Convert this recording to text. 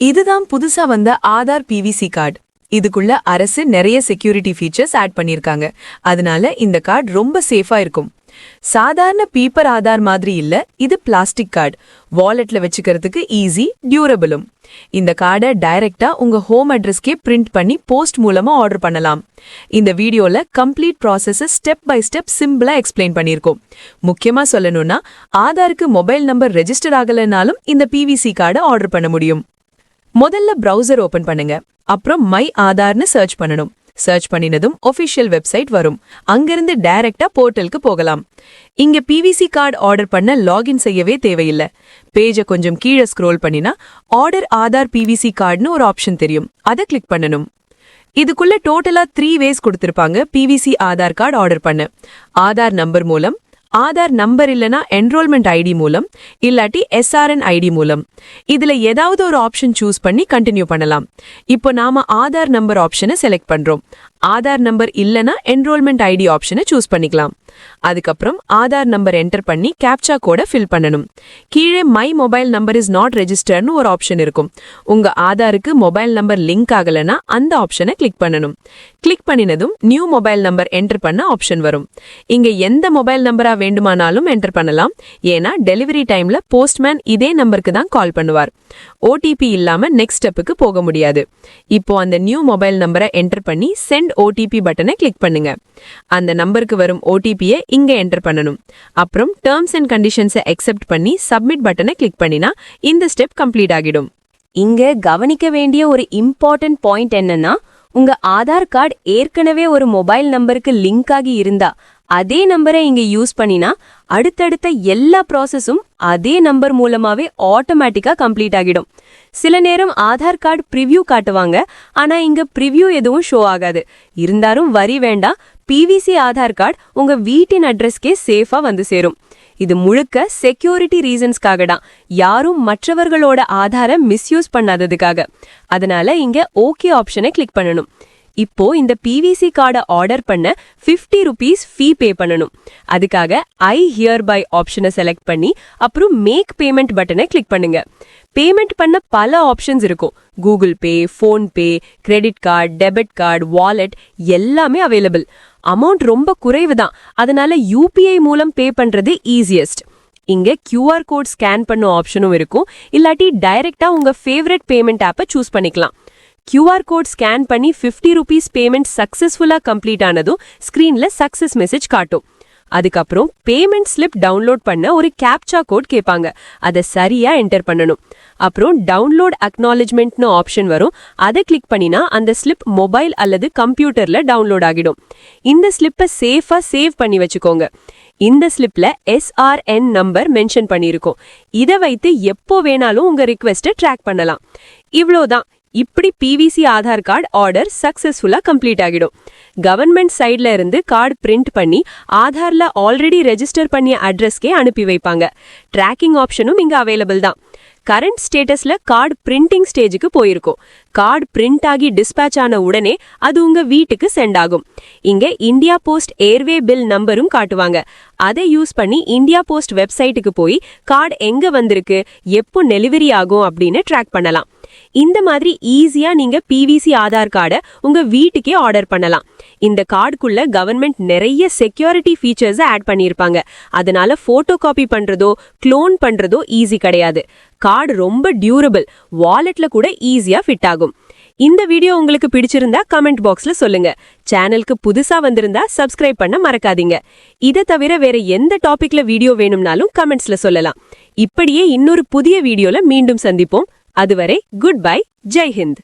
இதுதான் புதுசா வந்த ஆதார் பிவிசி கார்டு இதுக்குள்ள அரசு நிறைய செக்யூரிட்டி ஃபீச்சர்ஸ் ஆட் பண்ணியிருக்காங்க. அதனால இந்த கார்டு ரொம்ப சேஃபா இருக்கும். சாதாரண பீப்பர் ஆதார் மாதிரி இல்ல இது பிளாஸ்டிக் கார்டு வாலெட்ல வச்சுக்கிறதுக்கு ஈஸி டியூரபிளும் இந்த கார்டை டைரக்டா உங்க ஹோம் அட்ரஸ்க்கே பிரிண்ட் பண்ணி போஸ்ட் மூலமா ஆர்டர் பண்ணலாம். இந்த வீடியோல complete process step by step சிம்பிளா எக்ஸ்பிளைன் பண்ணிருக்கோம் முக்கியமா சொல்லணும்னா ஆதாருக்கு மொபைல் நம்பர் ரெஜிஸ்டர் ஆகலைனாலும் இந்த பிவிசி கார்டை ஆர்டர் பண்ண முடியும். முதல்ல ப்ரௌசர் ஓபன் பண்ணுங்க. அப்புறம் மை ஆதார்னு சர்ச் பண்ணணும். சர்ச் பண்ணினதும் ஒஃபிஷியல் வெப்சைட் வரும். அங்கிருந்து டைரக்டா போர்ட்டலுக்கு போகலாம். இங்க பிவிசி கார்டு ஆர்டர் பண்ண லாகின் செய்யவே தேவையில்லை. பேஜை கொஞ்சம் கீழே ஸ்க்ரோல் பண்ணினா ஆர்டர் ஆதார் பிவிசி கார்டுன்னு ஒரு ஆப்ஷன் தெரியும். அதை கிளிக் பண்ணணும். இதுக்குள்ள டோட்டலா த்ரீ வேஸ் கொடுத்திருப்பாங்க பிவிசி ஆதார் கார்டு ஆர்டர் பண்ண. ஆதார் நம்பர் மூலம் ஆதார் நம்பர் இல்லனா என்ரோல்மெண்ட் ஐடி மூலம் இல்லாட்டி எஸ்ஆர்என் ஐடி மூலம். இதுல ஏதாவது ஒரு ஆப்ஷன் சூஸ் பண்ணி கண்டினியூ பண்ணலாம். இப்போ நாம ஆதார் நம்பர் ஆப்ஷனை செலக்ட் பண்றோம். ஆதார் நம்பர் இல்லனா என்ரோல்மெண்ட் ஐடி ஆப்ஷனை சூஸ் பண்ணிக்கலாம். அதுக்கப்புறம் ஆதார் நம்பர் என்டர் பண்ணி கேப்சா கோடை ஃபில் பண்ணணும். கீழே my mobile number is not ரெஜிஸ்டர்னு ஒரு ஆப்ஷன் இருக்கும். உங்க ஆதாருக்கு மொபைல் நம்பர் லிங்க் ஆகலனா அந்த ஆப்ஷனை கிளிக் பண்ணணும். கிளிக் பண்ணினதும் நியூ மொபைல் நம்பர் என்டர் பண்ண ஆப்ஷன் வரும். இங்க எந்த மொபைல் நம்பரா வேண்டுமானாலும் என்டர் பண்ணலாம். ஏன்னா டெலிவரி டைம்ல போஸ்ட்மேன் இதே நம்பருக்கு தான் கால் பண்ணுவார். ஓடிபி இல்லாம நெக்ஸ்ட் ஸ்டெப்புக்கு போக முடியாது. இப்போ அந்த நியூ மொபைல் நம்பரை என்டர் பண்ணி சென்ட் ஓடிபி பட்டனை கிளிக் பண்ணுங்க. அந்த நம்பருக்கு வரும் ஓடிபியை இங்க என்டர் பண்ணணும். அப்புறம் டேர்ம்ஸ் அண்ட் கண்டிஷன்ஸை அக்செப்ட் பண்ணி சப்மிட் பட்டனை கிளிக் பண்ணினா இந்த ஸ்டெப் கம்ப்ளீட் ஆகிடும். இங்க கவனிக்க வேண்டிய ஒரு இம்பார்ட்டன்ட் பாயிண்ட் என்னன்னா உங்க ஆதார் கார்டு ஏற்கனவே ஒரு மொபைல் நம்பருக்கு லிங்க் ஆகி இருந்தா அதே நம்பரை இங்க யூஸ் பண்ணினா அடுத்தடுத்த எல்லா ப்ராசஸும் அதே நம்பர் மூலமாவே ஆட்டோமேட்டிக்கா கம்ப்ளீட் ஆகிடும். சில நேரம் ஆதார் கார்டு ப்ரிவ்யூ காட்டுவாங்க. ஆனா இங்க ப்ரிவ்யூ எதுவும் ஷோ ஆகாது. இருந்தாலும் வரி வேண்டாம். பிவிசி ஆதார் கார்டு உங்க வீட்டின் அட்ரஸ்க்கே சேஃபா வந்து சேரும். இது முழுக்க செக்யூரிட்டி ரீசன்ஸ்க்காக தான். யாரும் மற்றவர்களோட ஆதார மிஸ்யூஸ் பண்ணாததுக்காக. அதனால இங்க ஓகே ஆப்ஷனை கிளிக் பண்ணணும். இப்போ இந்த பிவிசி கார்டை ஆர்டர் பண்ண 50 ருபீஸ் ஃபீ பே பண்ணணும். அதுக்காக ஐ ஹியர் பை ஆப்ஷனை செலக்ட் பண்ணி அப்புறம் மேக் பேமெண்ட் பட்டனை கிளிக் பண்ணுங்க. பேமெண்ட் பண்ண பல ஆப்ஷன்ஸ் இருக்கும். Google Pay PhonePe credit card debit card wallet எல்லாமே அவைலபிள் அமௌண்ட் ரொம்ப குறைவு தான் அதனால யூபிஐ மூலம் பே பண்றது ஈஸியஸ்ட் இங்க கியூஆர் கோட் ஸ்கேன் பண்ண ஆப்ஷனும் இருக்கும். இல்லாட்டி டைரக்டா உங்க ஃபேவரட் பேமெண்ட் ஆப்பை சூஸ் பண்ணிக்கலாம். கியூஆர் கோட் ஸ்கேன் பண்ணி 50 ருபீஸ் பேமெண்ட் சக்ஸஸ்ஃபுல்லாக கம்ப்ளீட் ஆனதும் ஸ்க்ரீனில் சக்சஸ் மெசேஜ் காட்டும். அதுக்கப்புறம் பேமெண்ட் ஸ்லிப் டவுன்லோட் பண்ண ஒரு கேப்சா கோட் கேட்பாங்க. அதை சரியா என்டர் பண்ணணும். அப்புறம் டவுன்லோட் அக்னாலஜ்மெண்ட்னு ஆப்ஷன் வரும். அதை கிளிக் பண்ணினா அந்த ஸ்லிப் மொபைல் அல்லது கம்ப்யூட்டர்ல டவுன்லோட் ஆகிடும். இந்த ஸ்லிப்பை சேஃபா சேவ் பண்ணி வச்சுக்கோங்க. இந்த ஸ்லிப்ல எஸ்ஆர்என் நம்பர் மென்ஷன் பண்ணியிருக்கோம். இதை வைத்து எப்போ வேணாலும் உங்க ரிக்வெஸ்ட்டை ட்ராக் பண்ணலாம். இவ்வளோதான் இப்படி பிவிசி ஆதார் கார்டு ஆர்டர் சக்சஸ்ஃபுல்லாக கம்ப்ளீட் ஆகிடும். கவர்மெண்ட் சைட்ல இருந்து கார்டு பிரிண்ட் பண்ணி ஆதார்ல ஆல்ரெடி ரெஜிஸ்டர் பண்ணிய அட்ரஸ்க்கே அனுப்பி வைப்பாங்க. ட்ராக்கிங் ஆப்ஷனும் இங்கே அவைலபிள் தான். கரண்ட் ஸ்டேட்டஸ்ல கார்டு பிரிண்டிங் ஸ்டேஜுக்கு போயிருக்கும். கார்டு பிரிண்ட் ஆகி டிஸ்பேச் ஆன உடனே அது உங்க வீட்டுக்கு சென்ட் ஆகும். இங்க இந்தியா போஸ்ட் ஏர்வே பில் நம்பரும் காட்டுவாங்க. அதை யூஸ் பண்ணி இந்தியா போஸ்ட் வெப்சைட்டுக்கு போய் கார்டு எங்க வந்திருக்கு எப்போ டெலிவரி ஆகும் அப்படின்னு ட்ராக் பண்ணலாம். இந்த மாதிரி ஈஸியா நீங்க பிவிசி ஆதார் கார்டை உங்க வீட்டுக்கே ஆர்டர் பண்ணலாம். இந்த கார்டுக்குள்ள கவர்மெண்ட் நிறைய செக்யூரிட்டி ஃபீச்சர்ஸ் ஆட் பண்ணியிருப்பாங்க. அதனால போட்டோ காப்பி பண்றதோ க்ளோன் பண்றதோ ஈஸி கிடையாது. கார்டு ரொம்ப டியூரபிள் வாலெட்ல கூட ஈஸியா ஃபிட் ஆகும். இந்த வீடியோ உங்களுக்கு பிடிச்சிருந்தா கமெண்ட் பாக்ஸ்ல சொல்லுங்க. சேனலுக்கு புதுசா வந்திருந்தா சப்ஸ்கிரைப் பண்ண மறக்காதீங்க. இதை தவிர வேற எந்த டாபிக்ல வீடியோ வேணும்னாலும் கமெண்ட்ஸ்ல சொல்லலாம். இப்படியே இன்னொரு புதிய வீடியோல மீண்டும் சந்திப்போம். அதுவரை குட் பை ஜெய்ஹிந்த்.